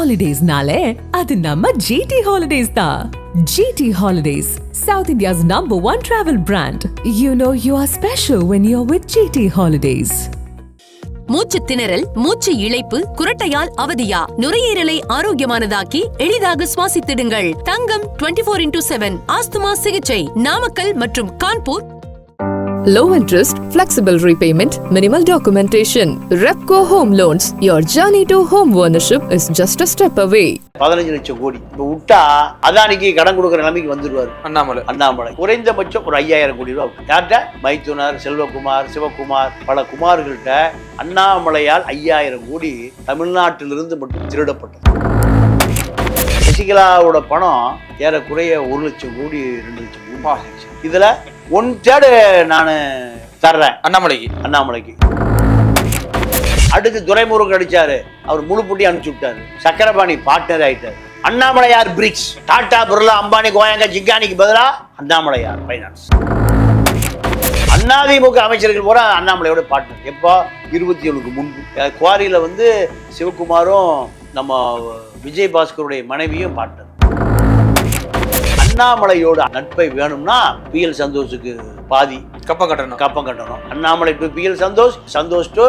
ஹாலிடேஸ்னாலே அது நம்ம ஜிடி ஹாலிடேஸ் தான் GT holidays South India's number one travel brand you know you are special when you are with GT holidays மூச்சு திணறல் மூச்சு இழைப்பு குரட்டையால் அவதியா? நுரையீரலை ஆரோக்கியமானதாக்கி எளிதாக சுவாசித்திடுங்கள். Thangam 24 four into seven asthma சிகிச்சை நாமக்கல் மற்றும் Kanpur Low interest, flexible repayment, minimal documentation. Repco Home Loans. Your journey to home ownership is just a step away. பதினஞ்சு லட்சம் கோடி இப்போ விட்டா அதானிக்கு கடன் கொடுக்குற நிலைமைக்கு வந்துருவாரு அண்ணாமலை அண்ணாமலை குறைந்தபட்சம் ஒரு ஐயாயிரம் கோடி ரூபா யார்கிட்ட மைத்துனர் செல்வகுமார் சிவகுமார் பல குமார்கள்ட்ட அண்ணாமலையால் ஐயாயிரம் கோடி தமிழ்நாட்டிலிருந்து மட்டும் திருடப்பட்டது சசிகலாவோட பணம் ஏறக்குறைய ஒரு லட்சம் கோடி ரெண்டு லட்சம் கோடி. இதுல ஒன் தேர்டு நான் தர்றேன். அண்ணாமலைக்கு. அண்ணாமலைக்கு. அடுத்து துரைமுருகன் அடிச்சாரு. அவர் முழு புட்டி அனுப்பிச்சு விட்டாரு. சக்கரபாணி பார்ட்னர் ஆயிட்டாரு. அண்ணாமலையார் பிரிக்ஸ். டாடா பிர்லா அம்பானி கோயங்கா ஜிங்கானிக்கு பதிலா அண்ணாமலையார் ஃபைனான்ஸ் அதிமுக அமைச்சர்கள் பூரா அண்ணாமலையோட பார்ட்னர் எப்போ? இருபத்தி ஏழுக்கு முன்பு குவாரியில வந்து சிவகுமாரும் நம்ம விஜய் பாஸ்கருடைய மனைவியும் பார்ட்னர் அண்ணாமலையோட நட்பை வேணும்னா பி எல் சந்தோஷுக்கு பாதி கப்பம் கட்டணும். கப்பம் கட்டணும். Annamalai to B L Santhosh Santhosh to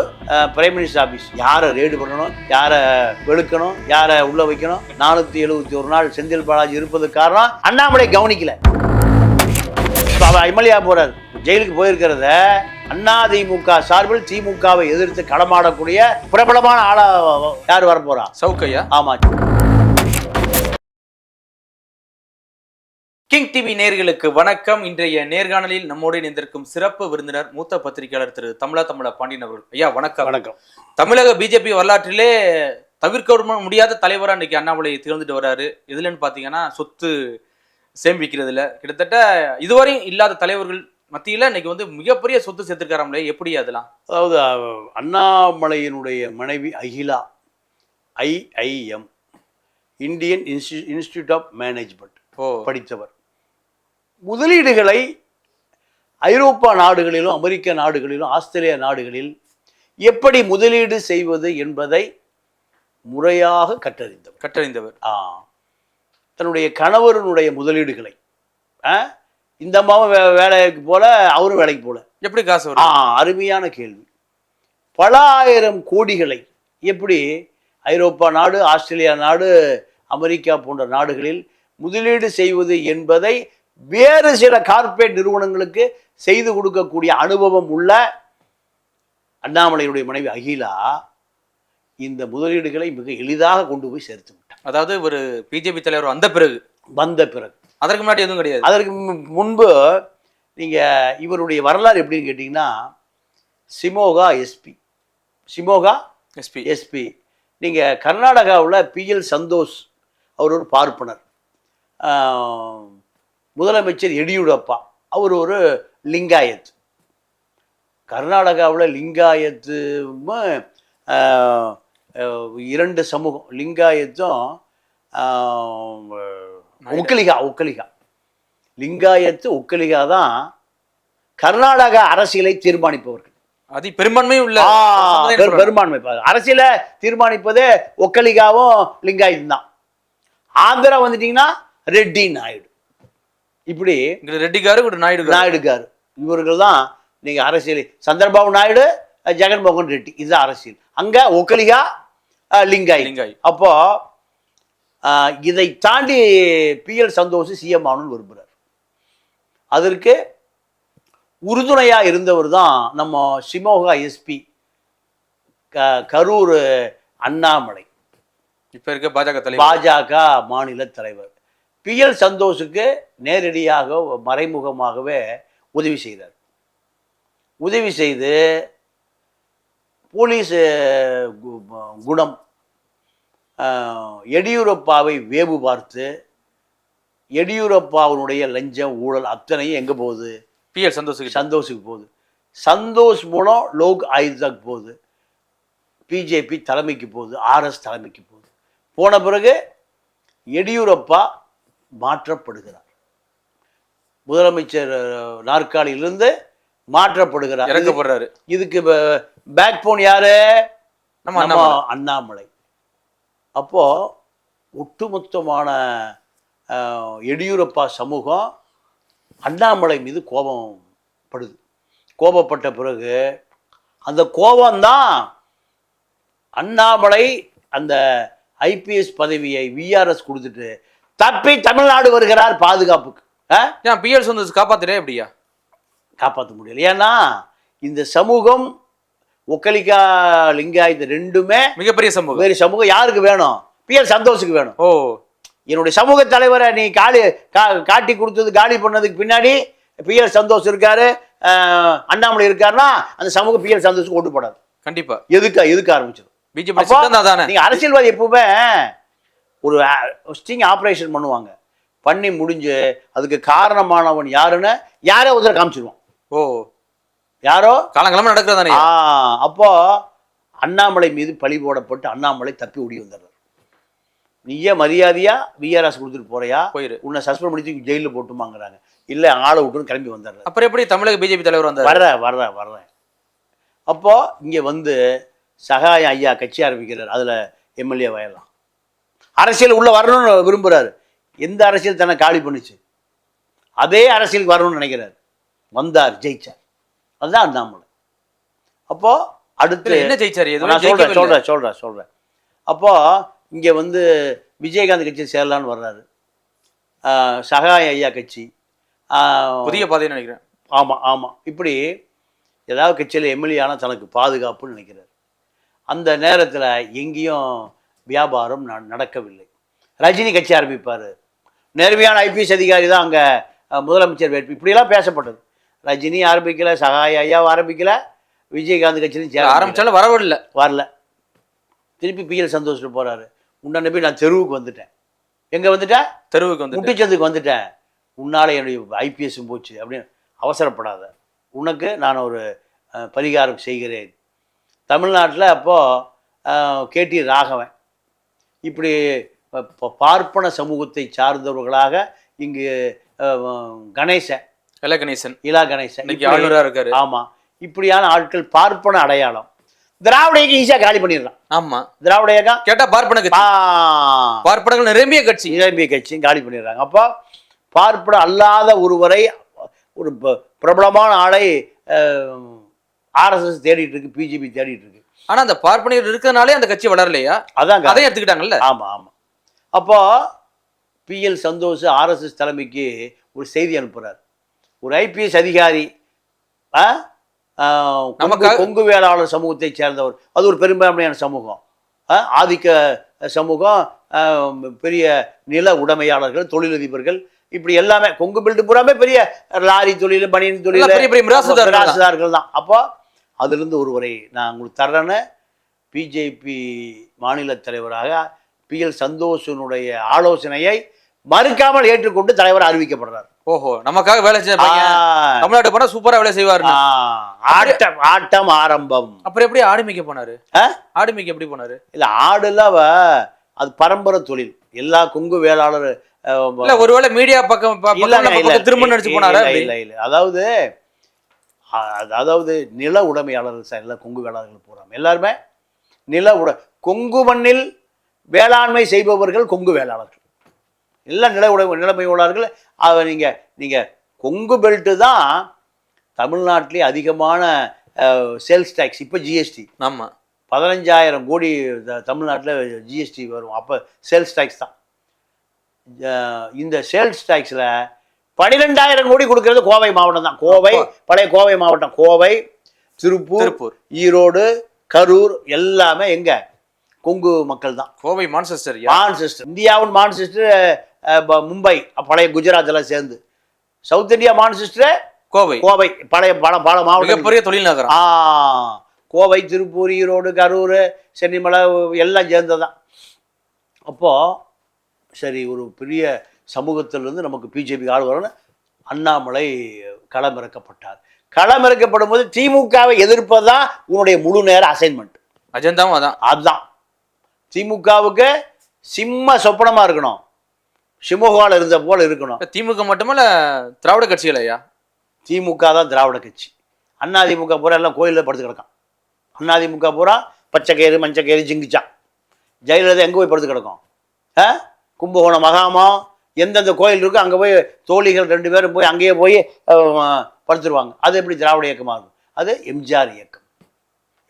prime minister office யாரை ரேடு பண்ணணும் யாரை வெளுக்கணும் யாரை உள்ள வைக்கணும்? நானூத்தி எழுபத்தி ஒரு நாள் செந்தில் பாலாஜி இருப்பது காரணம் அண்ணாமலை கவனிக்கல. இப்ப அவர் எம்எல்ஏ போறாரு. ஜெயிலுக்கு போயிருக்கிறத அதிமுக சார்பில் திமுகவை எதிர்த்து களமாடக்கூடிய பிரபலமான ஆளா யார் வர போறா சவுக்கையா ஆமா. கிங் டிவி நேர்களுக்கு வணக்கம். இன்றைய நேர்காணலில் நம்மோடு இணைந்திருக்கும் சிறப்பு விருந்தினர் மூத்த பத்திரிகையாளர் திரு தமிழா தமிழா பாண்டியன் அவர்கள். ஐயா வணக்கம். வணக்கம். தமிழக பிஜேபி வரலாற்றிலே தவிர்க்க முடியாத தலைவரா இன்னைக்கு அண்ணாமலை திகழ்ந்துட்டு வராரு. எதுலன்னு பாத்தீங்கன்னா சொத்து சேமிக்கிறதுல. கிட்டத்தட்ட இதுவரையும் இல்லாத தலைவர்கள் மத்தியில இன்னைக்கு வந்து மிகப்பெரிய சொத்து சேர்த்திருக்காராமலே எப்படி அதெல்லாம்? அதாவது அண்ணாமலையினுடைய மனைவி Akila IIM Indian இன்ஸ்டி institute of management படித்தவர். முதலீடுகளை ஐரோப்பா நாடுகளிலும் அமெரிக்க நாடுகளிலும் ஆஸ்திரேலியா நாடுகளில் எப்படி முதலீடு செய்வது என்பதை முறையாக கற்றறிந்தவர். கற்றறிந்தவர். ஆ. தன்னுடைய கணவருடைய முதலீடுகளை. ஆ, இந்த அம்மாவும் வே வேலைக்கு போல அவரும் வேலைக்கு போல. எப்படி காசு ஆ வரும் அருமையான கேள்வி. பல ஆயிரம் கோடிகளை எப்படி ஐரோப்பா நாடு ஆஸ்திரேலியா நாடு அமெரிக்கா போன்ற நாடுகளில் முதலீடு செய்வது என்பதை வேறு சில கார்ப்பரேட் நிறுவனங்களுக்கு செய்து கொடுக்கக்கூடிய அனுபவம் உள்ள அண்ணாமலையுடைய மனைவி அகிலா இந்த முதலீடுகளை மிக எளிதாக கொண்டு போய் சேர்த்து விட்டார். அதாவது ஒரு பிஜேபி தலைவர் வந்த பிறகு. வந்த பிறகு. அதற்கு முன்னாடி எதுவும் கிடையாது. அதற்கு முன்பு நீங்கள் இவருடைய வரலாறு எப்படின்னு கேட்டிங்கன்னா Shimoga SP Shimoga SP SP நீங்கள் கர்நாடகாவில் பிஎல் சந்தோஷ் அவர் ஒரு பார்ப்பனர். முதலமைச்சர் எடியூரப்பா. அவர் ஒரு லிங்காயத். கர்நாடகாவில் லிங்காயத்தும் இரண்டு சமூகம். லிங்காயத்தும் ஒக்கலிகா ஒக்கலிகா லிங்காயத்து ஒக்கலிகா தான் கர்நாடக அரசியலை தீர்மானிப்பவர்கள். அது பெரும்பான்மையும் உள்ள. பெரும்பான்மை. பாரு. அரசியல தீர்மானிப்பதே ஒக்கலிகாவும் லிங்காயத்தும் தான். ஆந்திரா வந்துட்டீங்கன்னா ரெட்டி நாயுடு இப்படி இங்க ரெட்டிக்காரு ஒரு நாயுடு நாயுடுகாரு. இவர்கள் தான் நீங்க அரசியல் சந்திரபாபு நாயுடு ஜெகன்மோகன் ரெட்டி. இதுதான் அரசியல். அங்க ஒக்கலிகா லிங்காய். லிங்காய். அப்போ இதை தாண்டி பிஎல் சந்தோஷ் சிஎம் ஆகணும்னு விரும்புகிறார் அதற்கு உறுதுணையா இருந்தவர் தான் நம்ம சிமோகா எஸ்பி க கரூர் அண்ணாமலை. இப்ப இருக்க பாஜக தலைவர். பாஜக மாநில தலைவர். பிஎல் சந்தோஷுக்கு நேரடியாக மறைமுகமாகவே உதவி செய்கிறார் உதவி செய்து போலீஸ் குணம் எடியூரப்பாவை வேவு பார்த்து எடியூரப்பாவினுடைய லஞ்சம் ஊழல் அத்தனையும் எங்கே போகுது? பி எல் சந்தோஷ் சந்தோஷுக்கு போகுது. சந்தோஷ் மூலம் லோக் ஆயுதக்கு போகுது. பிஜேபி தலைமைக்கு போகுது. ஆர்எஸ் தலைமைக்கு போகுது. போன பிறகு எடியூரப்பா மாற்றப்படுகிறார். முதலமைச்சர் நாற்காலியிலிருந்து மாற்றப்படுகிறார். இறக்கப்படுறாரு. இதுக்கு பேக் போன் யாரு? நம்ம அண்ணாமலை. அப்போ ஒட்டுமொத்தமான எடியூரப்பா சமூகம் அண்ணாமலை மீது கோபம் படுது கோபப்பட்ட பிறகு அந்த கோபம்தான் அண்ணாமலை அந்த ஐபிஎஸ் பதவியை விஆர்எஸ் கொடுத்துட்டு தப்பி தமிழ்நாடு வருகிறார் பாதுகாப்புக்கு? ஏன் பிஎல் சந்தோஷ் காப்பாத்துறே எப்படியா? காப்பாற்ற முடியல. ஏன்னா இந்த சமூகம் ஒக்கலிக்கா லிங்காயத்து ரெண்டுமே மிகப்பெரிய சமூகம். வேறு சமூகம். யாருக்கு வேணும்? பிஎல் சந்தோஷுக்கு வேணும். ஓ. என்னுடைய சமூக தலைவரை நீ காலி காட்டி கொடுத்தது காலி பண்ணதுக்கு பின்னாடி பிஎல் சந்தோஷ் இருக்காரு. அண்ணாமலை இருக்காருன்னா அந்த சமூக பிஎல் சந்தோஷுக்கு ஓட்டு போடாது. கண்டிப்பா. எதுக்கு எதுக்கு ஆரம்பிச்சிடும் பிஜேபி நீங்க அரசியல்வாதி எப்பவுமே ஒரு ஸ்டிங் ஆபரேஷன் பண்ணுவாங்க. பண்ணி முடிஞ்சு அதுக்கு காரணமானவன் யாருன்னு யாரோ ஒருத்தர் காமிச்சிருவான். ஓ. யாரோ? காலங்கிழமை நடக்கிறதானே? ஆ அப்போ அண்ணாமலை மீது பழி போடப்பட்டு அண்ணாமலை தப்பி ஓடி வந்துடுறார். நீயே மரியாதையா விஆர்எஸ் கொடுத்துட்டு போறியா? போயிரு. உன்னை சஸ்பெண்ட் பண்ணி தூக்கி ஜெயிலில் போட்டுமாங்கிறாங்க. இல்லை ஆளை விட்டுன்னு கிளம்பி வந்துடுறாரு. அப்புறம் எப்படி தமிழக பிஜேபி தலைவர் வந்தார்? வர்றேன் வர்றேன் வர்றேன். அப்போ இங்கே வந்து சகாயம் ஐயா கட்சி ஆரம்பிக்கிறார். அதில் எம்எல்ஏ வயலாம் அரசியல் உள்ள வரணும்னு விரும்புகிறாரு எந்த அரசியல் தன்னை காலி பண்ணுச்சு? அதே அரசியலுக்கு வரணும்னு நினைக்கிறார். வந்தார் ஜெயிச்சார். அதுதான் அண்ணாமலை அப்போ அடுத்து என்ன ஜெயிச்சாரு? நான் சொல்றேன். சொல்றேன் சொல்றேன் சொல்றேன். அப்போ இங்க வந்து விஜயகாந்த் கட்சி சேரலான்னு வர்றாரு. சகாய ஐயா கட்சி. ஆஹ் புதிய பாதைன்னு நினைக்கிறேன். ஆமா ஆமா. இப்படி ஏதாவது கட்சியில் எம்எல்ஏ ஆனால் தனக்கு பாதுகாப்புன்னு நினைக்கிறார். அந்த நேரத்துல எங்கேயும் வியாபாரம் நடக்கவில்லை. ரஜினி கட்சி ஆரம்பிப்பார். நேர்மையான ஐபிஎஸ் அதிகாரி தான் அங்கே முதலமைச்சர் வேட்பு. இப்படியெல்லாம் பேசப்பட்டது. ரஜினி ஆரம்பிக்கல சகாய ஐயாவை ஆரம்பிக்கல விஜயகாந்த் கட்சியிலும். ஆரம்பிச்சாலும் வரவில்லை வரல. திருப்பி பிஎல் சந்தோஷத்தில் போறாரு. முன்னாடி போய் நான் தெருவுக்கு வந்துட்டேன். எங்க வந்துட்டேன் தெருவுக்கு வந்து முட்டிச்சந்துக்கு வந்துட்டேன். உன்னால என்னுடைய ஐபிஎஸும் போச்சு அப்படின்னு அவசரப்படாத. உனக்கு நான் ஒரு பரிகாரம் செய்கிறேன். தமிழ்நாட்டில் அப்போது கேடி ராகவன் இப்படி பார்ப்பன சமூகத்தை சார்ந்தவர்களாக இங்கு கணேசன் எல கணேசன். இலா கணேசன் இன்னைக்கு இப்படி- ஆளுநரா இருக்காரு. ஆமா. இப்படியான ஆட்கள் பார்ப்பன அடையாளம். திராவிட இயக்கம் ஈஸியாக காலி பண்ணிடலாம். ஆமா. திராவிட இயக்கம் கேட்டா பார்ப்பன பார்ப்பனர்கள் நிரம்பிய கட்சி. இளம்பிய கட்சியும் காலி பண்ணிடுறாங்க. அப்போ பார்ப்பன அல்லாத ஒருவரை ஒரு பிரபலமான ஆளை ஆர்எஸ்எஸ் தேடிட்டு இருக்கு பிஜேபி தேடிட்டு இருக்கு. ஆனா அந்த பார்ப்பனியர் இருக்கிறதுனாலே அந்த கட்சி வளரலையா? அதான் அதையும் எடுத்துக்கிட்டாங்கல்ல? ஆமா ஆமா. அப்போ பிஎல் சந்தோஷ் ஆர்எஸ்எஸ் தலைமைக்கு ஒரு செய்தி அனுப்புறார். ஒரு ஐபிஎஸ் அதிகாரி? ஆ, கொங்கு- வேளாளர் சமூகத்தை சேர்ந்தவர். அது ஒரு பெரும்பான்மையான சமூகம். ஆதிக்க சமூகம் பெரிய நில உடைமையாளர்கள் தொழிலதிபர்கள் இப்படி எல்லாமே கொங்கு பில்டு பூராமே பெரிய லாரி தொழில் பனியன் தொழில். மிராசுதாரர்கள் தான் அப்போ அதிலிருந்து ஒருவரை நான் உங்களுக்கு தர்றேன்னு பிஜேபி மாநில தலைவராக பிஎல் சந்தோஷனுடைய ஆலோசனையை மறுக்காமல் ஏற்றுக்கொண்டு தலைவர் அறிவிக்கப்படுறார். ஓஹோ நமக்காக வேலை ஆ, தமிழ்நாட்டு போனா சூப்பரா வேலை செய்வாரு ஆட்டம் ஆட்டம் ஆரம்பம். அப்புறம் எப்படி ஆடிமைக்க போனாரு? ஆடிமைக்கு எப்படி போனாரு? இல்ல ஆடுலாம் அது பரம்பரை தொழில். எல்லா கொங்கு வேளாளர் ஒருவேளை மீடியா பக்கம் ப- திரும்ப நடிச்சு போனாரு இல்ல? இல்ல. அதாவது அதாவது நில உடைமையாளர்கள் சார் எல்லாம் கொங்கு வேளாளர்கள் போறாங்க. எல்லாருமே நில உட கொங்கு மண்ணில் வேளாண்மை செய்பவர்கள் கொங்கு வேளாளர்கள். எல்லாம் நில உடை நிலைமை உள்ளார்கள். அதை நீங்க நீங்க கொங்கு பெல்ட்டு தான் தமிழ்நாட்டிலே அதிகமான சேல்ஸ் டேக்ஸ் இப்போ ஜிஎஸ்டி ஆமா. பதினஞ்சாயிரம் கோடி தமிழ்நாட்டில் ஜிஎஸ்டி வரும். அப்போ சேல்ஸ் டேக்ஸ் தான். இந்த சேல்ஸ் டேக்ஸில் பன்னிரெண்டாயிரம் கோடி கொடுக்கறது கோவை மாவட்டம் தான். கோவை. பழைய கோவை மாவட்டம். கோவை திருப்பூர் திருப்பூர். ஈரோடு கரூர் எல்லாமே எங்க? கொங்கு மக்கள் தான். Kovai Manchester Manchester. இந்தியாவின் மான்செஸ்டர் மும்பை பழைய குஜராத் எல்லாம் சேர்ந்து. South India Manchester Kovai. Kovai பழைய பல பல மாவட்டம் மிகப்பெரிய தொழில் நகரம் ஆ கோவை திருப்பூர் ஈரோடு கரூர் சென்னிமலை எல்லாம் சேர்ந்ததான் அப்போ சரி ஒரு பெரிய சமூகத்திலிருந்து நமக்கு பிஜேபி ஆள் வரணும் அண்ணாமலை களமிறக்கப்பட்டார். களமிறக்கப்படும் போது திமுகவை எதிர்ப்பதுதான் உன்னுடைய முழு நேர அசைன்மெண்ட் அஜந்தாவும் அதான். அதுதான். திமுகவுக்கு சிம்ம சொப்பனமா இருக்கணும். சிமுகால இருந்த போல இருக்கணும். திமுக மட்டுமல்ல திராவிட கட்சிகள் ஐயா. திமுக தான் திராவிட கட்சி. அண்ணா திமுக பூரா எல்லாம் கோயிலில் படுத்து கிடக்கான். அண்ணா திமுக பூரா பச்சை கயிறு மஞ்சள் கயிறு ஜிங்கிச்சான். ஜெயலலிதா எங்கே போய் படுத்து கிடக்கும்? ஆ? கும்பகோணம் மகாமம் எந்தெந்த கோயில் இருக்கோ அங்கே போய் தோழிகள் ரெண்டு பேரும் போய் அங்கேயே போய் படுத்துருவாங்க. அது எப்படி திராவிட இயக்கமாக இருக்கும் அது எம்ஜிஆர் இயக்கம்.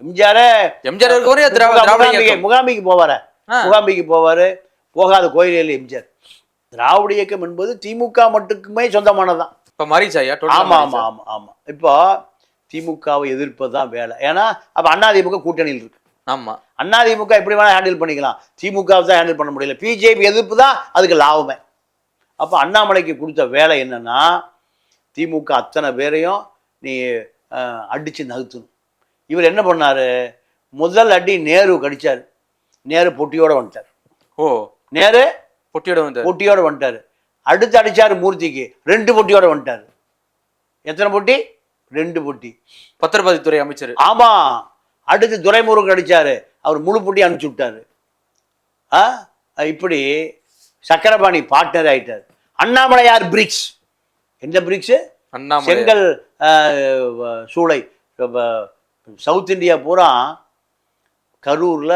எம்ஜிஆரே எம்ஜிஆர் முகாமிக்கு போவார. ஆ. முகாமிக்கு போவாரு. போகாத கோயில்கள் எம்ஜிஆர். திராவிட இயக்கம் என்பது திமுக மட்டுக்குமே சொந்தமானதுதான். இப்ப மாறிச்சாயா ஆமா ஆமா ஆமா ஆமா. இப்போ திமுகவை எதிர்ப்பது தான் வேலை. ஏன்னா அப்ப அதிமுக கூட்டணியில் இருக்கு. ஆமா. அதிமுக எப்படி வேணா ஹேண்டில் பண்ணிக்கலாம். திமுக தான் ஹேண்டில் பண்ண முடியல. பிஜேபி எதிர்ப்பு தான் அதுக்கு லாபமே. அப்போ அண்ணாமலைக்கு கொடுத்த வேலை என்னன்னா திமுக அத்தனை பேரையும் நீ அடிச்சு நகர்த்தணும். இவர் என்ன பண்ணாரு? முதல் அடி நேரு கடிச்சாரு. நேரு பொட்டியோட வந்துட்டார். ஓ. நேரு பொட்டியோட வந்து பொட்டியோட வந்துட்டாரு. அடுத்து அடிச்சாரு மூர்த்திக்கு. ரெண்டு பொட்டியோட வந்துட்டாரு. எத்தனை பொட்டி? ரெண்டு பொட்டி. பத்திரப்பதித்துறை அமைச்சர். ஆமா. அடுத்து துரைமுருகன் அடிச்சாரு. அவர் முழு பொட்டி அனுப்பிச்சு விட்டாரு. ஆ? இப்படி சக்கரபாணி பார்ட்னர் ஆயிட்டார். அண்ணாமலையார் பிரிக்ஸ் எந்த பிரிக்ஸ் செங்கல் சூளை. சவுத் இந்தியா பூரா கரூர்ல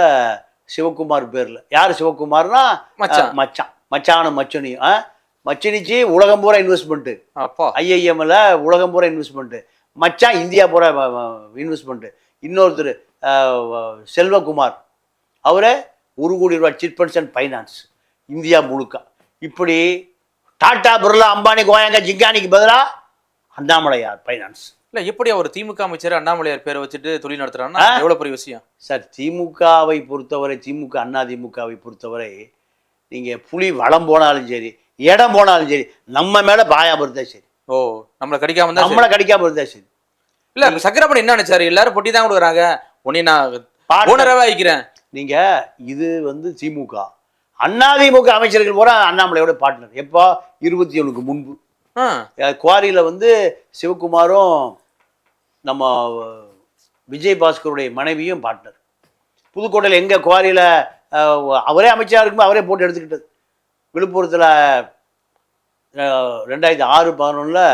சிவகுமார் பேர்ல. யார் சிவகுமார்னா? மச்சான். மச்சான். மச்சானும் மச்சனியும்? மச்சினிச்சு உலகம் பூரா இன்வெஸ்ட்மெண்ட்டு அப்பா. ஐஐஎம்ல உலகம் பூரா இன்வெஸ்ட்மெண்ட்டு மச்சான் இந்தியா பூரா இன்வெஸ்ட்மெண்ட்டு இன்னொருத்தர் செல்வகுமார். அவரு ஒரு கோடி ரூபாய் chit funds and finance India முழுக்க. இப்படி டாடா பிர்லா அம்பானி கோயங்கா ஜிங்கானிக்கு பதிலா அண்ணாமலையார் ஃபைனான்ஸ் இல்ல எப்படி அவர் திமுக அமைச்சர் அண்ணாமலையார் பேரை வச்சுட்டு தொழில் நடத்துறாருன்னா ஆ? எவ்வளவு பெரிய விஷயம்? சார் திமுகவை பொறுத்தவரை திமுக அண்ணா திமுகவை பொறுத்தவரை நீங்கள் புலி வளம் போனாலும் சரி இடம் போனாலும் சரி நம்ம மேலே பாயாம இருந்தா சரி. ஓ நம்மள கடிக்காம. நம்மளை கடிக்காம இருந்தா சரி. இல்ல சக்கரபாணி என்ன நினைச்சாரு? எல்லாரும் பொட்டி தான் கொடுக்குறாங்க. உன்னை நான் Partner. ஓனராவே ஆயிக்கிறேன் நீங்க இது வந்து திமுக. அதிமுக அமைச்சர்கள் பூரா அண்ணாமலையோட பார்ட்னர் எப்போ? இருபத்தி ஒண்ணுக்கு முன்பு குவாரியில வந்து சிவகுமாரும் நம்ம விஜய் பாஸ்கருடைய மனைவியும் பார்ட்னர் புதுக்கோட்டையில் எங்க குவாரியில அவரே அமைச்சராக இருக்கும்போது அவரே போட்டு எடுத்துக்கிட்டது. விழுப்புரத்தில் ரெண்டாயிரத்தி ஆறு பதினொன்றில்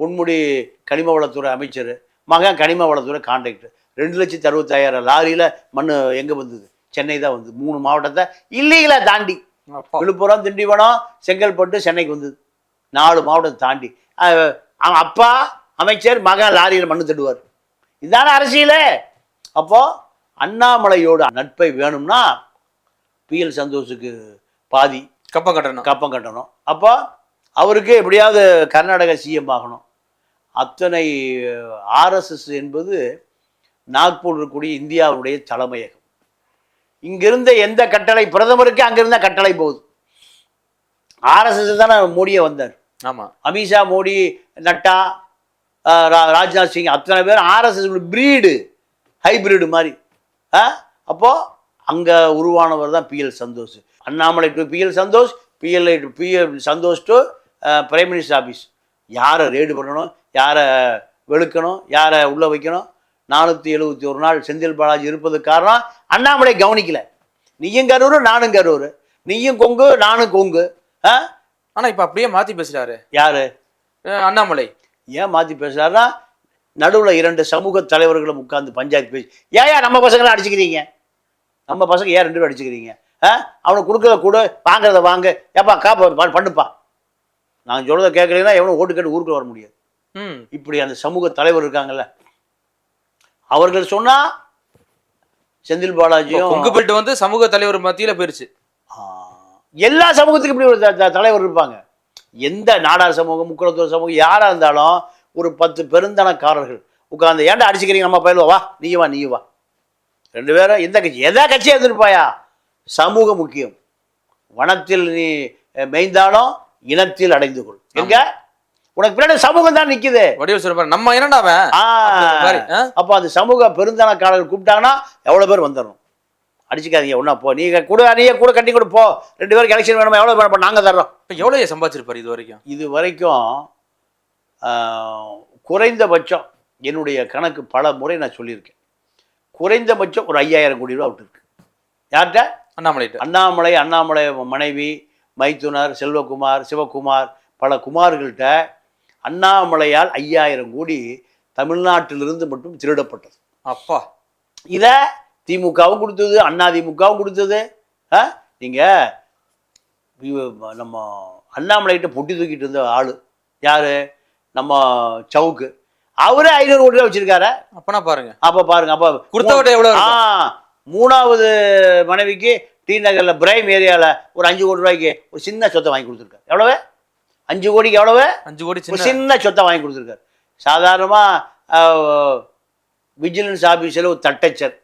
பொன்முடி கனிம வளத்துறை அமைச்சர் மகன் கனிம வளத்துறை கான்ட்ராக்டர். ரெண்டு லட்சத்தி அறுபத்தாயிரம் லாரியில் மண் எங்கே வந்தது? சென்னை தான் வந்தது. மூணு மாவட்டத்தை இல்லீகலாக தாண்டி. விழுப்புரம் திண்டிவனம் செங்கல்பட்டு சென்னைக்கு வந்தது. நாலு மாவட்டத்தை தாண்டி. அவன் அப்பா அமைச்சர் மகன் லாரியில் மண்ணு தட்டுவார். இதான அரசியலே. அப்போ அண்ணாமலையோட நட்பை வேணும்னா பிஎல் சந்தோஷுக்கு பாதி கப்பம் கட்டணும். கப்பம் கட்டணும். அப்போ அவருக்கு எப்படியாவது கர்நாடக சிஎம் ஆகணும். அத்தனை ஆர்எஸ்எஸ் என்பது நாக்பூர் இருக்கக்கூடிய இந்தியாவுடைய தலைமையகம். இங்கிருந்த எந்த கட்டளை? பிரதமருக்கு அங்கிருந்த கட்டளை போகுது. ஆர்எஸ்எஸ் தானே மோடியே வந்தார். ஆமா. அமித்ஷா மோடி நட்டா ராஜ்நாத் சிங் அத்தனை பேர் ஆர்எஸ்எஸ் பிரீடு ஹைபிரிடு மாதிரி. ஆ அப்போ அங்கே உருவானவர் தான் BL Santhosh. Annamalai to BL Santhosh PLI to BL Santhosh to prime minister office யாரை ரேடு பண்ணணும் யாரை வெளுக்கணும் யாரை உள்ளே வைக்கணும் நானூற்றி எழுபத்தி ஒரு நாள் செந்தில் பாலாஜி இருப்பதுக்கு காரணம் அண்ணாமலை கவனிக்கல. நீயும் கரூர் நானும் கரூர். நீயும் கொங்கு நானும் கொங்கு. ஆ? ஆனா இப்ப அப்படியே மாத்தி பேசுறாரு. யாரு? அண்ணாமலை. ஏன் மாற்றி பேசுறாருன்னா நடுவில் இரண்டு சமூக தலைவர்களும் உட்கார்ந்து பஞ்சாயத்து பேசி ஏன் ஏன் நம்ம பசங்களை அடிச்சுக்கிறீங்க? நம்ம பசங்க ஏன் ரெண்டு பேரும் அடிச்சுக்கிறீங்க? ஆ? அவனுக்கு கொடுக்கறத கொடு வாங்குறத வாங்க. ஏப்பா காப்பா பண்ணுப்பா. நான் சொல்றதை கேட்கலைன்னா எவனும் ஓட்டு கேட்டு ஊருக்கு வர முடியாது. ம். இப்படி அந்த சமூக தலைவர் இருக்காங்கல்ல அவர்கள் சொன்னா செந்தில் பாலாஜியும் கொங்கு பெல்ட் வந்து சமூக தலைவர் மத்தியில போயிருச்சு. எல்லா சமூகத்துக்கும் இப்படி ஒரு தலைவர் இருப்பாங்க. எந்த நாடார் சமூகம் முக்குளத்தூர் சமூகம் யாரா இருந்தாலும் ஒரு பத்து பெருந்தனக்காரர்கள். உட்கார்ந்து ஏன்டா அடிச்சுக்கிறீங்க நம்ம பயில வா நீ வா நீ வா. ரெண்டு பேரும் எந்த கட்சி எதா கட்சியா இருந்திருப்பாயா? சமூகம் முக்கியம். வனத்தில் நீ மேய்ந்தாலும் இனத்தில் அடைந்து கொள். எங்க? உனக்கு பின்னாடி சமூகம் தான் நிக்குது. வடிவல் சொல்றாரு நம்ம என்னடா அப்ப அந்த சமூக பெருந்தனக்காரர்கள் கூப்பிட்டாங்கன்னா எவ்வளோ பேர் வந்துடணும். அடிச்சுக்காதீங்க ஒன்றா போ. நீங்கள் கூட நீயே கூட கட்டி கூட போ. ரெண்டு பேருக்கு எலெக்ஷன் வேணுமா எவ்வளோ வேணும் நாங்கள் தர்றோம். இப்ப எவ்வளவு சம்பாதிச்சிருப்பாரு இது வரைக்கும்? இது வரைக்கும் குறைந்தபட்சம் என்னுடைய கணக்கு பல முறை நான் சொல்லியிருக்கேன். குறைந்தபட்சம் ஒரு ஐயாயிரம் கோடி ரூபா விட்டு இருக்கு. யார்கிட்ட? அண்ணாமலைட்ட அண்ணாமலை அண்ணாமலை மனைவி மைத்துனர் செல்வகுமார் சிவகுமார் பல குமார்கள்ட்ட அண்ணாமலையால் ஐயாயிரம் கோடி தமிழ்நாட்டிலிருந்து மட்டும் திருடப்பட்டது. அப்பா. இதை திமுகவும் கொடுத்தது அண்ணா திமுகவும் கொடுத்தது. ஆ? நீங்க இவ- நம்ம அண்ணாமலைகிட்ட பொட்டி தூக்கிட்டு இருந்த ஆளு. யாரு? நம்ம சவுக்கு. அவரே ஐநூறு கோடி ரூபா வச்சிருக்காரு? அப்பனா பாருங்க. அப்ப பாருங்க அப்ப கொடுத்தவட்ட எவ்வளவு ஆ? மூணாவது மனைவிக்கு டி நகர்ல பிரைம் ஏரியால ஒரு அஞ்சு கோடி ரூபாய்க்கு ஒரு சின்ன சொத்தை வாங்கி கொடுத்துருக்காரு. எவ்வளவு? அஞ்சு கோடிக்கு எவ்வளவு? அஞ்சு கோடி சின்ன சின்ன சொத்தை வாங்கி கொடுத்துருக்காரு. சாதாரணமா விஜிலன்ஸ் ஆபீஸில் ஒரு தட்டச்சர்.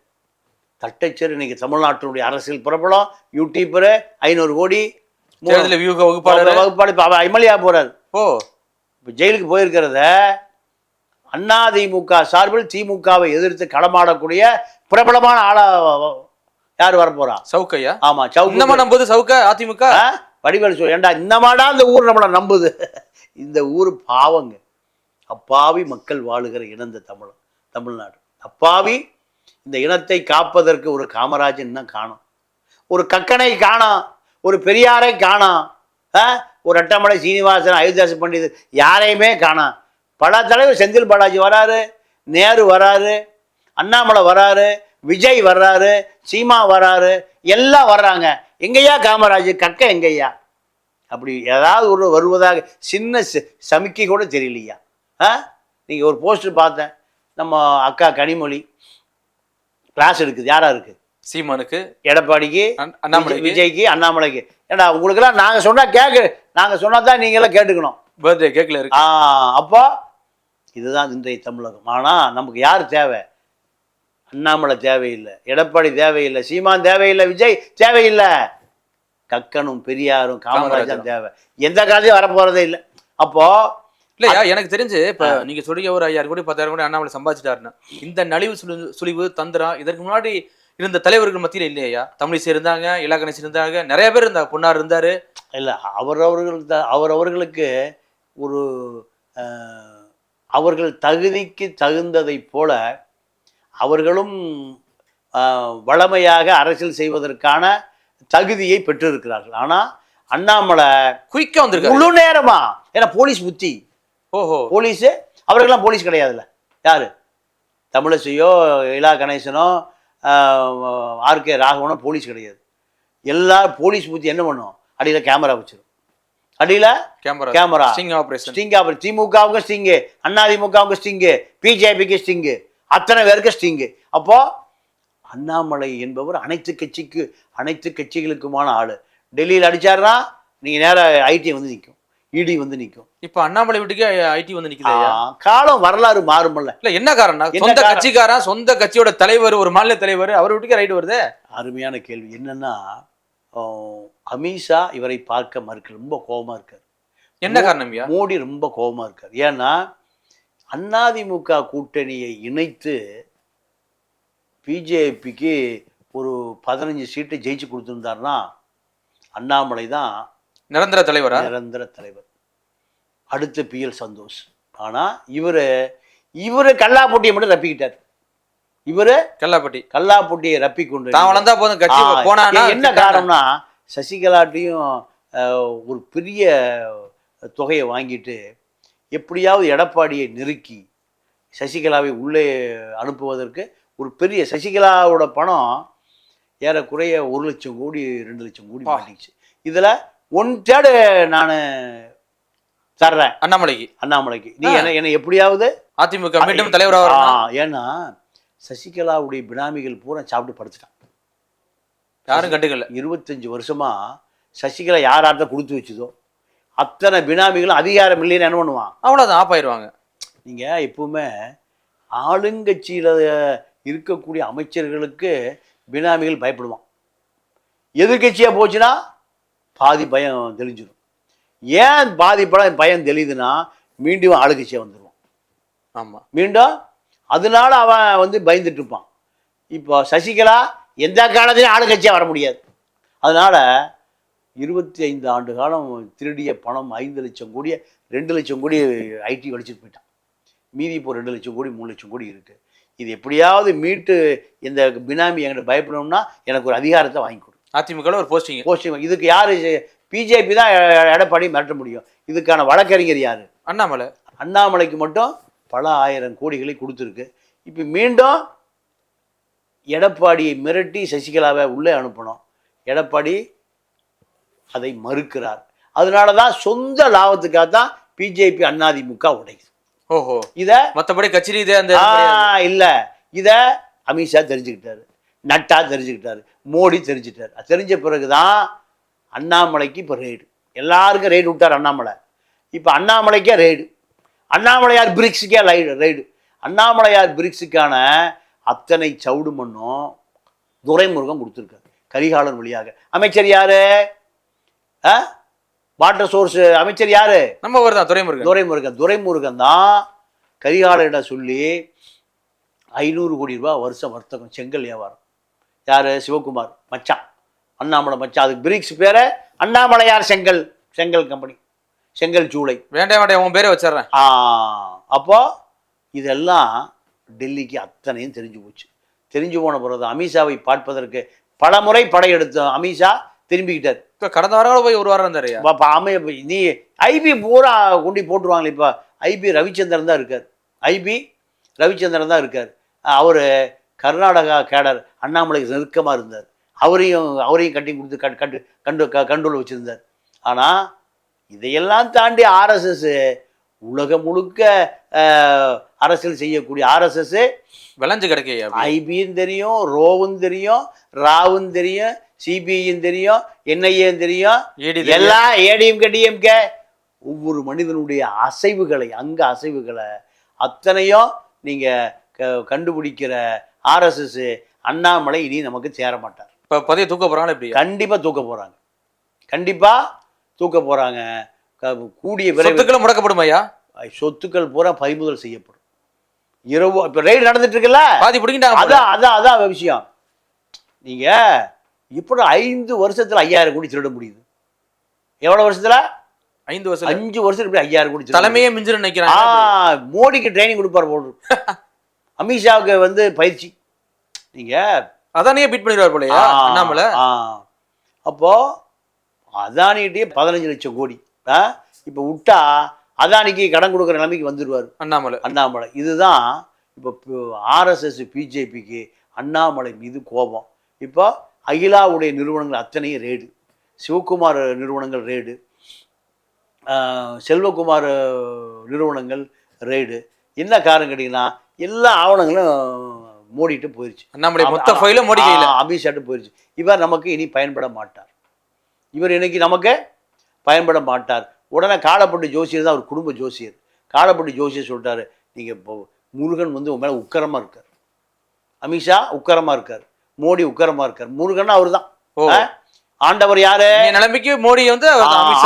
தட்டச்சர் இன்னைக்கு தமிழ்நாட்டினுடைய அரசியல் பிரபலம் யூடியூபரு ஐநூறு கோடி. வியூக வகுப்பாளர். வகுப்பாளர். இப்போ எம்எல்ஏ போறாரு. ஓ. இப்போ ஜெயிலுக்கு போயிருக்கிறத அதிமுக சார்பில் திமுகவை எதிர்த்து களமாடக்கூடிய பிரபலமான ஆளா யார் வரப்போறா? சவுக்கையா ஆமா சவுக்கு. நம்புது சவுக்க அதிமுக? வடிவேல் சொல் ஏண்டா இந்த மாடா இந்த ஊர் நம்மளை நம்புது? இந்த ஊர் பாவங்க. அப்பாவி மக்கள் வாழுகிற இணந்த தமிழன் தமிழ் தமிழ்நாடு. அப்பாவி இந்த இனத்தை காப்பதற்கு ஒரு காமராஜன் தான் காணும். ஒரு கக்கனை காணோம் ஒரு பெரியாரை காணாம் ஆ? ஒரு அட்டமலை சீனிவாசன் அயோத்தியாச பண்டிதர் யாரையுமே காணாம் பல தலைவர் செந்தில் பாலாஜி வராரு நேரு வராரு அண்ணாமலை வராரு விஜய் வர்றாரு சீமா வர்றாரு எல்லாம் வர்றாங்க. எங்கய்யா காமராஜ்? கக்க எங்கய்யா? அப்படி ஏதாவது ஒரு வருவதாக சின்ன சமிக்கை கூட தெரியலையா? ஆ? நீங்கள் ஒரு போஸ்டர் பார்த்தேன். நம்ம அக்கா கனிமொழி. கிளாஸ் எடுக்குது யாரா இருக்கு? சீமானுக்கு. எடப்பாடிக்கு அண்ண- அண்ணாமலைக்கு. விஜய்- விஜய்க்கு அண்ணாமலைக்கு. ஏண்டா உங்களுக்கெல்லாம் நாங்கள் சொன்னால் கேட்கு நாங்கள் சொன்னால் தான் நீங்களாம் கேட்டுக்கணும். பர்த்டே கேக்ல இருக்கு. ஆ அப்போ இதுதான் இன்றைய தமிழகம். ஆனால் நமக்கு யார் தேவை? அண்ணாமலை தேவையில்லை எடப்பாடி தேவையில்லை சீமான் தேவையில்லை விஜய் தேவையில்லை. கக்கனும் பெரியாரும் காமராஜன் காமராஜரும். தேவை. எந்த காலத்தையும் வரப்போறதே இல்லை. அப்போ இல்லையா எனக்கு தெரிஞ்சு இப்ப நீங்க சொல்றீங்க ஒரு ஐயாயிரம் கோடி பத்தாயிரம் கோடி அண்ணாமலை சம்பாதிச்சிட்டாருன்னு இந்த நலிவு சுழி- சுழிவு தந்திரம் இதற்கு முன்னாடி இருந்த தலைவர்கள் மத்தியில இல்லையா? தமிழிசை இருந்தாங்க இலா கணேசன் இருந்தாங்க நிறைய பேர் இருந்தாங்க பொன்னார் இருந்தாரு. இல்லை அவரவர்களுக்கு அவரவர்களுக்கு ஒரு அவர்கள் தகுதிக்கு தகுந்ததைப் போல அவர்களும் வளமையாக அரசியல் செய்வதற்கான தகுதியை பெற்றிருக்கிறார்கள். ஆனால் அண்ணாமலை குயிக்கா வந்திருக்காரு. முழு நேரமா. ஏன்னா போலீஸ் புத்தி. ஓஹோ. போலீஸு அவருக்கெல்லாம் போலீஸ் கிடையாதுல்ல. யாரு? தமிழிசையோ இலா கணேசனோ ஆர்கே ராகவனோ போலீஸ் கிடையாது. எல்லா போலீஸ் புத்தி என்ன பண்ணும்? அடியில் கேமரா வச்சிரும். அடியில் camera. Camera. Sting operation. Sting அப்புறம் திமுகவுக்கு ஸ்டிங்கு அதிமுகவுக்கு ஸ்டிங்கு பிஜேபிக்கு ஸ்டிங்கு. அத்தனை பேருக்கு ஸ்டிங்கு அப்போ அண்ணாமலை என்பவர் அனைத்து கட்சிக்கு அனைத்து கட்சிகளுக்குமான ஆளு. டெல்லியில் அடிச்சாருன்னா நீங்க நேரா ஐடி வந்து நிற்கும் இடி வந்து நிற்கும் இப்ப அண்ணாமலை வீட்டுக்கு ஐடி வந்து நிக்குது ஐயா? காலம் வரலாறு மாறுமல்ல இல்ல என்ன காரணம் சொந்த? கட்சிக்காரன் சொந்த கட்சியோட தலைவர் ஒரு மாநில தலைவர் அவர் வீட்டுக்கு ரைடு வருது? அருமையான கேள்வி. என்னன்னா அமித்ஷா இவரை பார்க்க மறுக்க ரொம்ப கோபமா இருக்கார். என்ன காரணம் மோடி ரொம்ப கோபமா இருக்கார். ஏன்னா அதிமுக கூட்டணியை இணைத்து பிஜேபிக்கு ஒரு பதினஞ்சு சீட்டு ஜெயிச்சு கொடுத்துருந்தாருன்னா அண்ணாமலை தான் நிரந்தர தலைவரா? நிரந்தர தலைவர். அடுத்து பிஎல் சந்தோஷ். ஆனா இவரு இவரு கல்லாப்பட்டியை மட்டும் ரப்பிக்கிட்டார். இவரு கல்லாப்பட்டி. கல்லாப்பட்டியை ரப்பி கொண்டு தான் வளர்ந்தா போதும் கட்சி போனா என்ன காரணம்னா சசிகலாட்டையும் ஒரு பெரிய தொகையை வாங்கிட்டு எப்படியாவது எடப்பாடியை நெருக்கி சசிகலாவை உள்ளே அனுப்புவதற்கு ஒரு பெரிய சசிகலாவோட பணம் ஏறக்குறைய ஒரு லட்சம் கோடி ரெண்டு லட்சம் கோடி. மாட்டிச்சு இதுல ஒன் தேர்டு நான் தர்றேன். அண்ணாமலைக்கு. அண்ணாமலைக்கு. நீ. என்ன என்னை எப்படியாவது அதிமுக மீண்டும் தலைவரா வரணும் ஆ, ஏன்னா சசிகலாவுடைய பினாமிகள் பூரா சாப்பிட்டு படுத்துட்டான். யாரும் கண்டுக்கல. இருபத்தஞ்சு வருஷமா சசிகலா யார் யார்கிட்ட கொடுத்து வச்சுதோ அத்தனை பினாமிகளும் அதிகாரம் இல்லைன்னு என்ன பண்ணுவான்? அவ்வளவுதான் ஆப் ஆயிருவாங்க நீங்க எப்பவுமே ஆளுங்கட்சியில இருக்கக்கூடிய அமைச்சர்களுக்கு பினாமிகள் பயப்படுவான். எதிர்கட்சியா போச்சுன்னா பாதி பயம் தெளிஞ்சிடும் ஏன் பாதி படம் பயம் தெளியுதுன்னா மீண்டும் ஆளுங்கட்சியா வந்துடுவான் ஆமா. மீண்டும் அதனால அவன் வந்து பயந்துட்டு இருப்பான். இப்போ சசிகலா எந்த காலத்திலையும் ஆளுங்கட்சியாக வர முடியாது. அதனால இருபத்தி ஐந்து ஆண்டு காலம் திருடிய பணம் ஐந்து லட்சம் கோடியை ரெண்டு லட்சம் கோடி ஐடி வலிச்சுட்டு போயிட்டான். மீதி இப்போ ரெண்டு லட்சம் கோடி மூணு லட்சம் கோடி இருக்கு. இது எப்படியாவது மீட்டு இந்த பினாமி என்கிட்ட பயப்படணும்னா எனக்கு ஒரு அதிகாரத்தை வாங்கி கொடு. அதிமுக ஒரு போஸ்டிங் போஸ்டிங் இதுக்கு யாரு பிஜேபி தான் எடப்பாடி மிரட்ட முடியும். இதுக்கான வழக்கறிஞர் யாரு? அண்ணாமலை. அண்ணாமலைக்கு மட்டும் பல ஆயிரம் கோடிகளை கொடுத்துருக்கு. இப்போ மீண்டும் எடப்பாடியை மிரட்டி சசிகலாவை உள்ளே அனுப்பணும். எடப்பாடி அதை மறுக்கிறார். அதனால தான் சொந்த லாபத்துக்காக தான் பிஜேபி அதிமுக உடையுது. ஓஹோ. இதை மத்தபடி கட்சி ரீதியா அந்த இல்ல. இத அமித்ஷா தெரிஞ்சுக்கிட்டாரு. நட்டா தெரிஞ்சுக்கிட்டாரு. மோடி தெரிஞ்சுக்கிட்டாரு. அது தெரிஞ்ச பிறகுதான் அண்ணாமலைக்கு இப்போ ரெய்டு எல்லாருக்கும் ரெய்டு விட்டார் அண்ணாமலை. இப்போ அண்ணாமலைக்கே ரெய்டு அண்ணாமலையார் பிரிக்ஸுக்கே ரைடு ரெய்டு அண்ணாமலையார் பிரிக்ஸுக்கான அத்தனை சவுடு மண்ணும் துரைமுருகன் கொடுத்துருக்காரு. கரிகாலன் வழியாக. அமைச்சர் யாரு? வாட்டர் சோர்ஸ் அமைச்சர் யாரு? நம்ம ஒரு தான் துறைமுருகன் துரைமுருகன். துரைமுருகன் தான் கரிகாலனிடம் சொல்லி ஐநூறு கோடி ரூபாய் வருஷம் வர்த்தகம் செங்கல் வியாபாரம். யார்? சிவகுமார். மச்சான். அண்ணாமலை மச்சான். அதுக்கு பிரிக்ஸ் பேரை அண்ணாமலையார் செங்கல் செங்கல் கம்பெனி செங்கல் ஜூலை வேண்டாம் வேண்டாம் உன் பேரே வச்சிடுறேன். ஆ, அப்போ இதெல்லாம் டெல்லிக்கு அத்தனையும் தெரிஞ்சு போச்சு. தெரிஞ்சு போன பிறகு அமித்ஷாவை பார்ப்பதற்கு பல முறை படையெடுத்த அமித்ஷா திரும்பிக்கிட்டார். இப்போ கடந்த வாரம் போய் ஒரு வாரம் இருந்தார் இப்போ ஆமையை போய் நீ ஐபி பூரா கொண்டு போட்டுருவாங்களே இப்போ. ஐபி ரவிச்சந்திரன் தான் இருக்கார். ஐபி ரவிச்சந்திரன் தான் இருக்கார். அவர் கர்நாடகா கேடர் அண்ணாமலைக்கு நெருக்கமாக இருந்தார். அவரையும் அவரையும் கட்டி கொடுத்து கண் கண்டு கண்டு க கண்ட்ரோல் வச்சுருந்தார். ஆனால் இதையெல்லாம் தாண்டி ஆர்எஸ்எஸ் உலகம் முழுக்க அரசியல் செய்யக்கூடிய ஆர்எஸ்எஸ் விளைஞ்சு கிடைக்கையா ஐபியும் தெரியும் ரோவும் தெரியும் ராவும் தெரியும் சிபிஐயும் தெரியும் என்ஐஏயும் தெரியும். எல்லா ஏடிஎம்கே டிஎம்கே. ஒவ்வொரு மனிதனுடைய அசைவுகளை அங்க அசைவுகளை அத்தனையும் நீங்க க- கண்டுபிடிக்கிற ஆர்எஸ்எஸ் அண்ணாமலை இனி நமக்கு சேர மாட்டார். இப்ப பதவி தூக்க போறாங்களா இப்படியா கண்டிப்பா தூக்க போறாங்க. கண்டிப்பா தூக்க போறாங்க. க- கூடிய சொத்துக்களும் முடக்கப்படும் ஐயா? சொத்துக்கள் பூரா பறிமுதல் செய்யப்படும். இரவு இப்ப ரெய்டு நடந்துட்டு இருக்குல்ல பாதி பிடிக்கிட்டாங்க போல. அதான் அதான் அதான் விஷயம். நீங்க இப்படி ஐந்து வருஷத்துல ஐயாயிரம் கோடி திருட முடியுது? எவ்வளவு வருஷத்துல? ஐந்து வருஷம் அஞ்சு வருஷத்துக்கு இப்படி ஐயாயிரம் கோடி தலைமையே மிஞ்சிரு ஆ மோடிக்கு ட்ரைனிங் கொடுப்பார் போடு அமித்ஷாவுக்கு வந்து பயிற்சி. நீங்க அதானே பீட் பண்ணிடுவார் போலயா ஆ, அண்ணாமலை? ஆ. அப்போ அதானிகிட்டே பதினஞ்சு லட்சம் கோடி? இப்ப விட்டா அதானிக்கு கடன் கொடுக்குற நிலைமைக்கு வந்துடுவார் அண்ணாமலை. அண்ணாமலை. இதுதான் இப்போ ஆர்எஸ்எஸ் பிஜேபிக்கு அண்ணாமலை மீது கோபம். இப்போ அகிலாவுடைய நிறுவனங்கள் அத்தனையும் ரேடு. சிவகுமார் நிறுவனங்கள் ரேடு. செல்வகுமார் நிறுவனங்கள் ரேடு. என்ன காரணம் கேட்டிங்கன்னா எல்லா ஆவணங்களும் மூடிட்டு போயிடுச்சு அண்ணாமலை ஆமா, மொத்த. ஃபைலும் மோடி அமித்ஷாட்டு போயிடுச்சு இவர் நமக்கு இனி பயன்பட மாட்டார். இவர் இன்னைக்கு நமக்கு பயன்பட மாட்டார். உடனே காலப்பட்டு ஜோசியர் தான் அவர் குடும்ப ஜோசியர். காலப்பட்டு ஜோசியர் சொல்லிட்டாரு நீங்க இப்போ முருகன் வந்து உன் மேல உக்கரமா இருக்கார். அமித்ஷா உக்கரமா இருக்கார். மோடி உக்கரமா இருக்கார். முருகன் அவர் தான் ஆண்டவர் யாரு? நிலைமைக்கு மோடி வந்து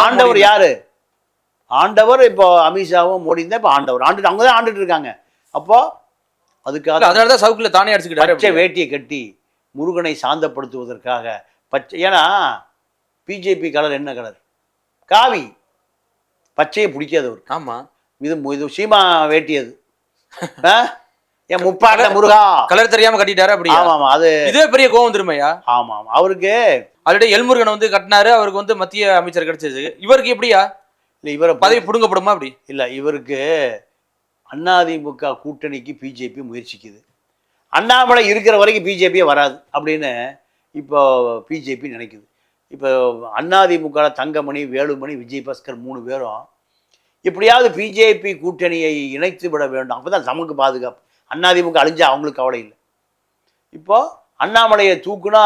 ஆண்டவர். யாரு? ஆண்டவர் இப்போ அமித்ஷாவும் மோடி தான் இப்போ ஆண்டவர். ஆண்டு அவங்க தான் ஆண்டுட்டு இருக்காங்க. அப்போ அதுக்காக அதனாலதான் சவுக்குல தானே அடிச்சுக்கிட்டாரு பச்சை. வேட்டியை கட்டி முருகனை சாந்தப்படுத்துவதற்காக பச்சை ஏன்னா பிஜேபி கலர் என்ன கலர்? காவி. பச்சையை பிடிக்காது அவருக்கு. ஆமா. இது இது சீமா வேட்டி அது? என் முப்பாட்ட முருகா. கலர் தெரியாம கட்டிட்டாரு அப்படி ஆமா ஆமா அது இதுவே பெரிய கோவம் திருமையா ஆமா ஆமா. அவருக்கு ஆல்ரெடி எல்முருகன் வந்து கட்டினாரு அவருக்கு வந்து மத்திய அமைச்சர் கிடைச்சது. இவருக்கு எப்படியா? இல்ல இவரை பதவி புடுங்கப்படுமா அப்படி? இல்ல இவருக்கு அதிமுக கூட்டணிக்கு பிஜேபி முயற்சிக்குது. அண்ணாமலை இருக்கிற வரைக்கும் பிஜேபியே வராது அப்படின்னு இப்போ பிஜேபி நினைக்குது. இப்போ அதிமுக தங்கமணி வேலுமணி விஜய் பாஸ்கர் மூணு பேரும் எப்படியாவது பிஜேபி கூட்டணியை இணைத்து விட வேண்டும். அப்பதான் நமக்கு பாதுகாப்பு. அதிமுக அழிஞ்சா அவங்களுக்கு கவலை இல்லை. இப்போ அண்ணாமலையை தூக்குனா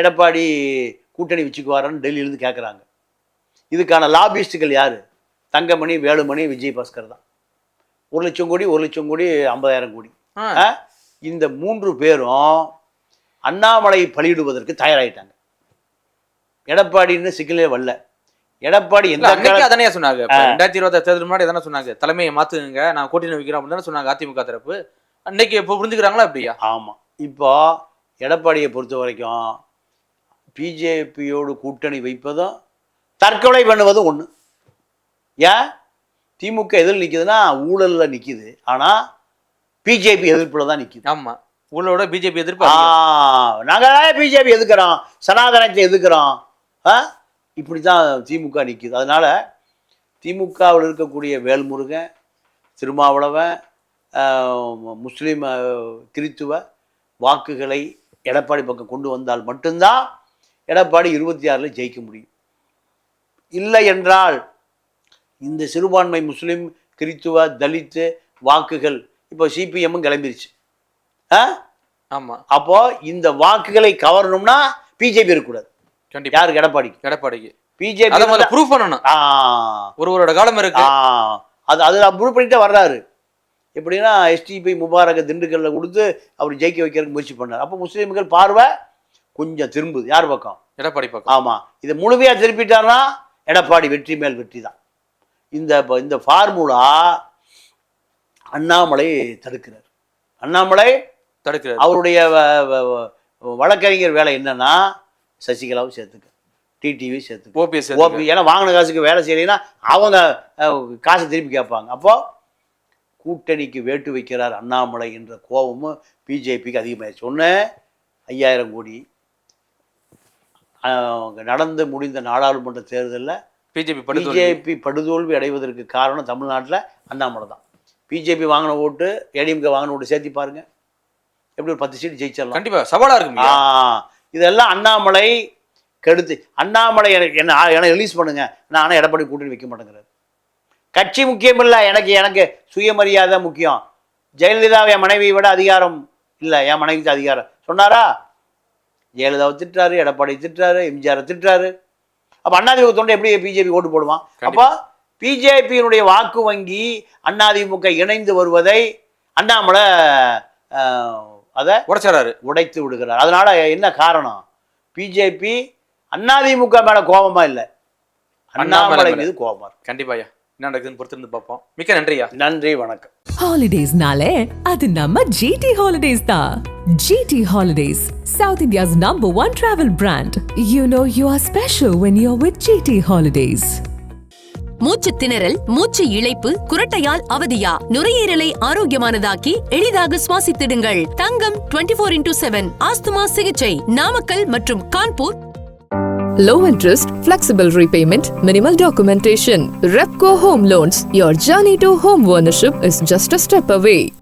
எடப்பாடி கூட்டணி வச்சுக்குவாரன்னு டெல்லியிலேருந்து கேட்குறாங்க இதுக்கான லாபிஸ்டுகள் யாரு? தங்கமணி வேலுமணி விஜய் பாஸ்கர் தான். ஒரு லட்சம் கோடி ஒரு லட்சம் கோடி ஐம்பதாயிரம் கோடி? இந்த மூன்று பேரும் அண்ணாமலை பலியிடுவதற்கு தயாராயிட்டாங்க. எடப்பாடின்னு சிக்கலே வரல. எடப்பாடி எந்த அன்னைக்கு அதானே சொன்னாங்க. ரெண்டாயிரத்தி இருபத்தி தேர்தல் முன்னாடி தானே சொன்னாங்க. தலைமையை மாத்துங்க நான் கூட்டணி வைக்கிறேன் அப்படின்னு சொன்னாங்க அதிமுக தரப்பு. அன்னைக்கு இப்போ புரிஞ்சுக்கிறாங்களா அப்படியா? ஆமா. இப்போ எடப்பாடியை பொறுத்த வரைக்கும் பிஜேபியோடு கூட்டணி வைப்பதும் தற்கொலை பண்ணுவதும் ஒண்ணு. ஏன்? திமுக எதில் நிக்குதுன்னா ஊழல்ல நிக்குது. ஆனா பிஜேபி எதிர்ப்புல தான் நிக்குது. ஆமா. ஊழலோட பிஜேபி எதிர்ப்பு ஆ, அதிகம். நாங்க பிஜேபி எதுக்குறோம் சனாதனத்தை எதுக்குறோம் ஆ? இப்படி தான் திமுக நிற்குது அதனால திமுகவில் இருக்கக்கூடிய வேல்முருகன் திருமாவளவன் முஸ்லீம் கிறித்துவ வாக்குகளை எடப்பாடி பக்கம் கொண்டு வந்தால் மட்டும்தான் எடப்பாடி இருபத்தி ஆறில் ஜெயிக்க முடியும். இல்லை என்றால் இந்த சிறுபான்மை முஸ்லிம் கிறித்துவ தலித்து வாக்குகள் இப்போ சிபிஎம்மும் கிளம்பிருச்சு. ஆ? ஆமா. அப்போ இந்த வாக்குகளை கவரணும்னா பிஜேபி இருக்கக்கூடாது. யாருக்கு எடப்பாடிக்கு எடப்பாடிக்கு. பிஜேபி அதை முதல்ல ப்ரூவ் பண்ணணும். ஒருவரோட காலம் இருக்கு. அது அது ப்ரூவ் பண்ணிட்டே வர்றாரு. எப்படின்னா எஸ்டிபி முபாரக திண்டுக்கல்ல கொடுத்து அவர் ஜெயிக்க வைக்கிறதுக்கு முயற்சி பண்ணார். அப்போ முஸ்லீம்கள் பார்வை கொஞ்சம் திரும்புது. யார் பக்கம்? எடப்பாடி பக்கம். ஆமா. இதை முழுமையா திருப்பிட்டாருன்னா எடப்பாடி வெற்றி மேல் வெற்றி தான். இந்த இந்த ஃபார்முலா அண்ணாமலை தடுக்கிறார். அண்ணாமலை தடுக்கிறாரு. அவருடைய வழக்கறிஞர் வேலை என்னன்னா சசிகலாவும் சேர்த்துக்க. டிடிவி சேர்த்துக்க. ஓபிஎஸ் ஓபி ஏன்னா வாங்கின காசுக்கு வேலை செய்யலைன்னா அவங்க காசை திருப்பி கேட்பாங்க. அப்போ கூட்டணிக்கு வேட்டு வைக்கிறார் அண்ணாமலை என்ற கோபமும் பிஜேபிக்கு அதிகமாகிடுச்சு ஒன்று ஐயாயிரம் கோடி. நடந்து முடிந்த நாடாளுமன்ற தேர்தலில் பிஜேபி பிஜேபி படுதோல்வி அடைவதற்கு காரணம் தமிழ்நாட்டில் அண்ணாமலை தான். பிஜேபி வாங்கின ஓட்டு ஏடிஎம்கே வாங்கின ஓட்டு சேர்த்தி பாருங்க. எப்படி ஒரு பத்து சீட்டு ஜெயிச்சிடலாம். கண்டிப்பா சவாலா இருக்கும் ஆ இதெல்லாம் அண்ணாமலை கெடுத்து அண்ணாமலை எனக்கு என்ன எனக்கு ரிலீஸ் பண்ணுங்க. நான் ஆனால் எடப்பாடி கூட்டணி வைக்க மாட்டேங்கிறாரு. கட்சி முக்கியம் இல்லை எனக்கு எனக்கு சுயமரியாதை முக்கியம். ஜெயலலிதா என் மனைவியை விட அதிகாரம் இல்லை என் மனைவிக்கு அதிகாரம். சொன்னாரா? ஜெயலலிதாவை திட்டுறாரு எடப்பாடி திட்டுறாரு எம்ஜிஆரை திட்டுறாரு. அப்போ அண்ணாதிமுக தொண்டை எப்படி பிஜேபி ஓட்டு போடுவான்? அப்போ பிஜேபியினுடைய வாக்கு வங்கி அதிமுக இணைந்து வருவதை அண்ணாமலை அதை உடைச்சாரு உடைத்து விடுகிறார். அதனால என்ன காரணம்? பிஜேபி அதிமுக மேல கோபமா இல்லை. அண்ணாமலை அண்ணாமலை மேல. மீது கோபமா. இருக்கு கண்டிப்பாயா என்ன நடக்குதுன்னு பொறுத்திருந்து பார்ப்போம். மிக்க நன்றியா நன்றி வணக்கம். Holidays-nale, அது நம்ம GT Holidays தான். GT Holidays, South India's number one travel brand. You know you are special when you're with GT Holidays. மூச்சு திணறல் மூச்சு இழைப்பு குரட்டையால் அவதியா நுரையீரலை ஆரோக்கியமானதாக்கி எளிதாக சுவாசித்திடுங்கள் Thangam 24 four into seven asthma சிகிச்சை நாமக்கல் மற்றும் Kanpur Low interest, flexible repayment, minimal documentation. Repco Home Loans. Your journey to home ownership is just a step away.